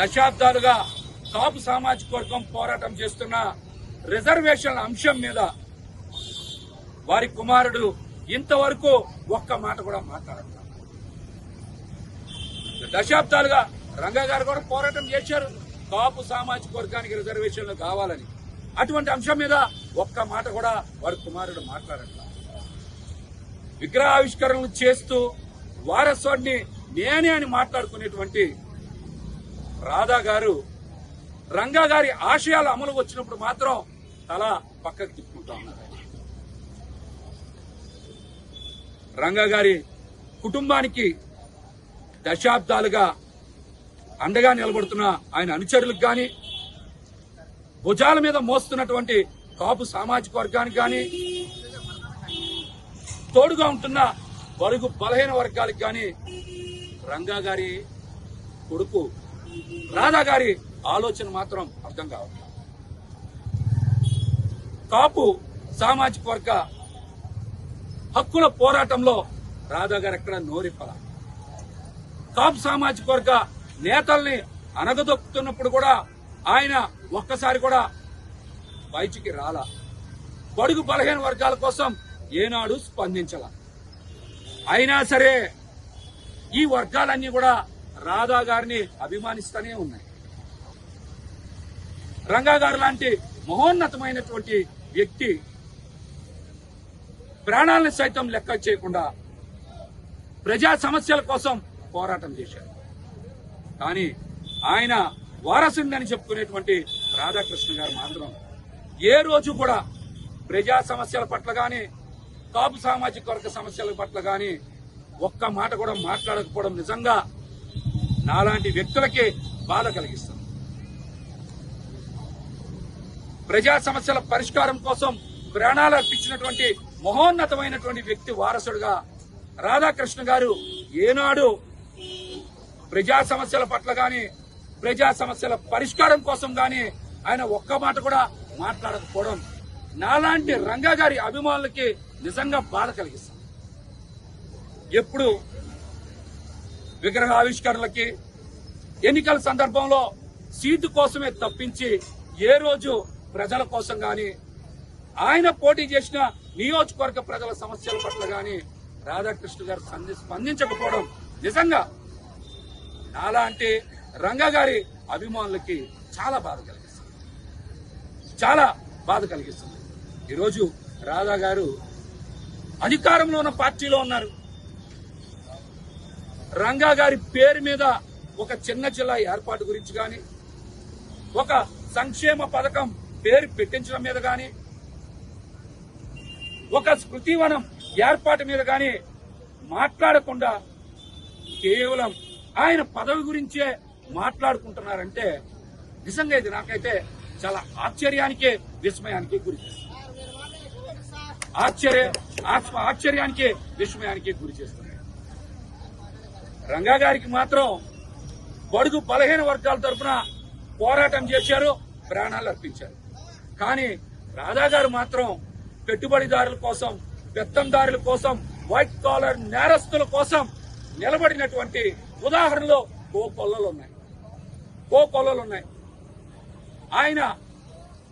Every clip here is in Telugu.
దశాబ్దాలుగా కాపు సామాజిక వర్గం పోరాటం చేస్తున్న రిజర్వేషన్ల అంశం మీద వారి కుమారుడు ఇంతవరకు ఒక్క మాట కూడా మాట్లాడతారు దశాబ్దాలుగా రంగా గారు కూడా పోరాటం చేశారు. కాపు సామాజిక వర్గానికి రిజర్వేషన్లు కావాలని. అటువంటి అంశం మీద ఒక్క మాట కూడా వారి కుమారుడు మాట్లాడట్ల విగ్రహావిష్కరణలు చేస్తూ వారసుడిని నేనే అని మాట్లాడుకునేటువంటి రాధా గారు రంగా గారి ఆశయాలు అమలు వచ్చినప్పుడు మాత్రం తల పక్కకు తిప్పుకుంటా ఉన్నారు. రంగా గారి కుటుంబానికి దశాబ్దాలుగా అండగా నిలబడుతున్న ఆయన అనుచరులకు కానీ భుజాల మీద మోస్తున్నటువంటి కాపు సామాజిక వర్గానికి కానీ తోడుగా ఉంటున్న బరుగు బలహీన వర్గాలకు కానీ రంగా గారి కొడుకు రాధా గారి ఆలోచన మాత్రం అర్థం కావట్లేదు. కాపు సామాజిక వర్గ హక్కుల పోరాటంలో రాధా గారు ఎక్కడ నోరిప్పల కాపు సామాజిక వర్గ నేతల్ని అనగదొక్కుతున్నప్పుడు కూడా ఆయన ఒక్కసారి కూడా బయటికి రాలా. బడుగు బలహీన వర్గాల కోసం ఏనాడు స్పందించాల. అయినా సరే ఈ వర్గాలన్నీ కూడా రాధా గారిని అభిమానిస్తూనే ఉన్నాయి. రంగా గారు లాంటి మహోన్నతమైనటువంటి వ్యక్తి ప్రాణాలను సైతం లెక్క చేయకుండా ప్రజా సమస్యల కోసం పోరాటం చేశారు. కానీ ఆయన వారసుందని చెప్పుకునేటువంటి రాధాకృష్ణ గారు మాత్రం ఏ రోజు కూడా ప్రజా సమస్యల పట్ల కానీ కాపు సామాజిక వర్గ సమస్యల పట్ల కానీ ఒక్క మాట కూడా మాట్లాడకపోవడం నిజంగా నాలాంటి వ్యక్తులకే బాధ కలిగిస్తుంది ప్రజా సమస్యల పరిష్కారం కోసం ప్రాణాలు అర్పించినటువంటి మహోన్నతమైనటువంటి వ్యక్తి వారసుడుగా రాధాకృష్ణ గారు ఏనాడు ప్రజా సమస్యల పట్ల గాని ప్రజా సమస్యల పరిష్కారం కోసం గాని ఆయన ఒక్క మాట కూడా మాట్లాడకపోవడం నాలాంటి రంగా గారి అభిమానులకి నిజంగా బాధ కలిగిస్తుంది ఎప్పుడు విగ్రహ ఆవిష్కరణలకి ఎన్నికల సందర్భంలో సీటు కోసమే తప్పించి ఏ రోజు ప్రజల కోసం గాని ఆయన పోటీ చేసిన నియోజకవర్గ ప్రజల సమస్యల పట్ల గాని రాధాకృష్ణ గారు స్పందించకపోవడం నిజంగా నాలాంటి రంగా గారి అభిమానులకి చాలా బాధ కలిగిస్తుంది. చాలా బాధ కలిగిస్తుంది. ఈరోజు రాధా గారు అధికారంలో ఉన్న పార్టీలో ఉన్నారు. రంగా గారి పేరు మీద ఒక చిన్న జిల్లా ఏర్పాటు గురించి కానీ ఒక సంక్షేమ పథకం పేరు పెట్టించడం మీద కానీ ఒక స్మృతివనం ఏర్పాటు మీద కానీ మాట్లాడకుండా కేవలం ఆయన పదవి గురించే మాట్లాడుకుంటున్నారంటే నిజంగా ఇది నాకైతే చాలా ఆశ్చర్యానికి విస్మయానికి గురి చేస్తుంది. ఆశ్చర్య ఆత్మ ఆశ్చర్యానికి విస్మయానికి గురి చేస్తున్నాయి రంగా గారికి మాత్రం బడుగు బలహీన వర్గాల తరఫున పోరాటం చేశారు ప్రాణాలు అర్పించారు. కానీ రాధా గారు మాత్రం పెట్టుబడిదారుల కోసం పెత్తందారుల కోసం వైట్ కాలర్ నేరస్తుల కోసం నిలబడినటువంటి ఉదాహరణలు ఓ కొల్లలు ఉన్నాయి. ఓ కొల్లలు ఉన్నాయి. ఆయన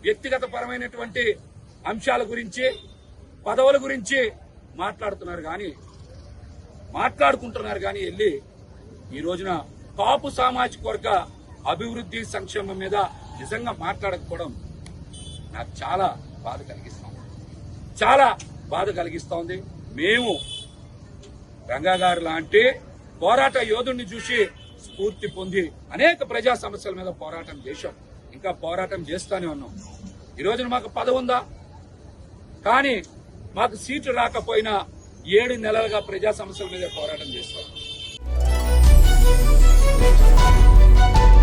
వ్యక్తిగత పరమైనటువంటి అంశాల గురించి పదవుల గురించి మాట్లాడుతున్నారు కానీ మాట్లాడుకుంటున్నారు కానీ వెళ్ళి ఈ రోజున కాపు సామాజిక వర్గ అభివృద్ధి సంక్షేమం మీద నిజంగా మాట్లాడకపోవడం నాకు చాలా బాధ కలిగిస్తా చాలా బాధ కలిగిస్తా ఉంది. మేము రంగా గారు లాంటి పోరాట యోధుడిని చూసి స్ఫూర్తి పొంది అనేక ప్రజా సమస్యల మీద పోరాటం చేశాం. ఇంకా పోరాటం చేస్తానే ఉన్నాం. ఈ రోజున మాకు పదవి ఉందా? కానీ మాకు సీటు రాకపోయినా ఏడు నెలలుగా ప్రజా సమస్యల మీద పోరాటం చేస్తాం. Thank you.